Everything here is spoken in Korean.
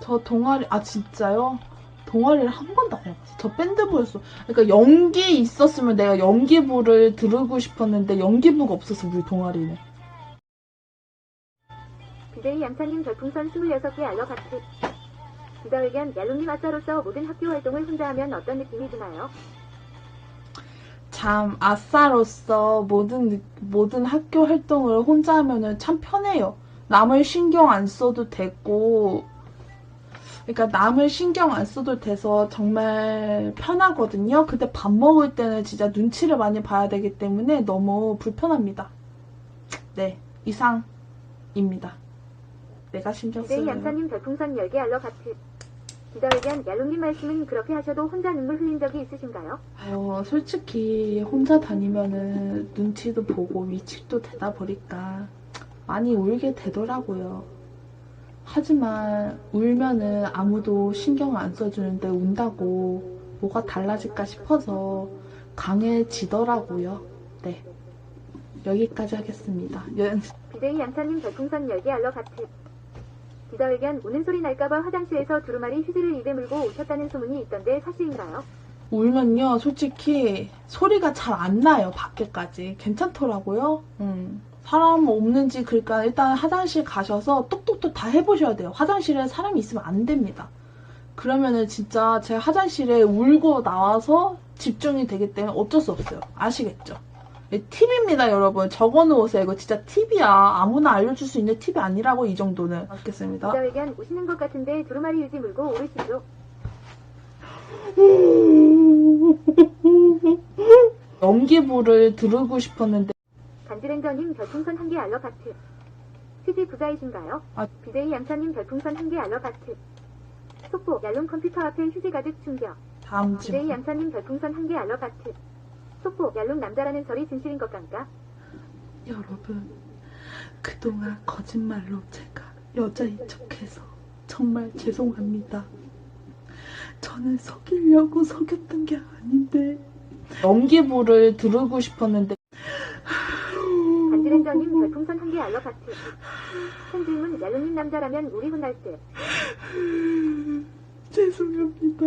저 동아리 아 진짜요? 동아리를 한 번도 안 해봤어. 저 밴드부였어. 그러니까 연기 있었으면 내가 연기부를 들고 싶었는데 연기부가 없었어 우리 동아리는. BJ 양차님 별풍선 26개 알러 가트. 기자회견 얄롱님 아싸로서 모든 학교 활동을 혼자 하면 어떤 느낌이 드나요? 참 아싸로서 모든 느- 모든 학교 활동을 혼자 하면은 참 편해요. 남을 신경 안 써도 되고 그러니까 남을 신경 안 써도 돼서 정말 편하거든요. 근데 밥 먹을 때는 진짜 눈치를 많이 봐야 되기 때문에 너무 불편합니다. 네, 이상입니다. 내가 신경 BJ 쓰는 양차님 별풍선 10개 알러 가트. 기자회견 얄롱님 말씀은 그렇게 하셔도 혼자 눈물 흘린 적이 있으신가요? 어, 솔직히 혼자 다니면은 눈치도 보고 위축도 되다 보니까 많이 울게 되더라고요. 하지만 울면은 아무도 신경 안 써주는데 운다고 뭐가 달라질까 싶어서 강해지더라고요. 네. 여기까지 하겠습니다. 연- BJ 양차님 별풍선 10개 알러 가트. 기자회견 우는 소리 날까봐 화장실에서 두루마리 휴지를 입에 물고 오셨다는 소문이 있던데 사실인가요? 울면요, 솔직히 소리가 잘 안 나요, 밖에까지. 괜찮더라고요. 음. 사람 없는지, 그러니까 일단 화장실 가셔서 똑똑 똑다 해보셔야 돼요. 화장실에 사람이 있으면 안 됩니다. 그러면은 진짜 제가 화장실에 울고 나와서 집중이 되기 때문에 어쩔 수 없어요. 아시겠죠? 네, 팁입니다, 여러분. 적어 놓으세요. 이거 진짜 팁이야. 아무나 알려줄 수 있는 팁이 아니라고, 이 정도는. 알겠습니다. 기자회견 우시는 것 같은데 두루마리 휴지 물고 오르시죠. 연기부를 들고 싶었는데, 간지랭저님 별풍선 1개 알러 가트. 휴지 부자이신가요? 아. BJ 양차님 별풍선 1개 알러 가트. 속보 얄롱 컴퓨터 앞에 휴지 가득 충격. 다음 BJ 질문. 양차님 별풍선 1개 알러 가트. 속보 얄롱 남자라는 소리 진실인 것 같까? 여러분, 그동안 거짓말로 제가 여자인 척해서 정말 죄송합니다. 저는 속이려고 속였던 게 아닌데. 연기부를 들고 싶었는데, 님 별풍선 1개 알러 가트. 큰 질문 얄롱님 남자라면 우리 혼날 듯. 죄송합니다.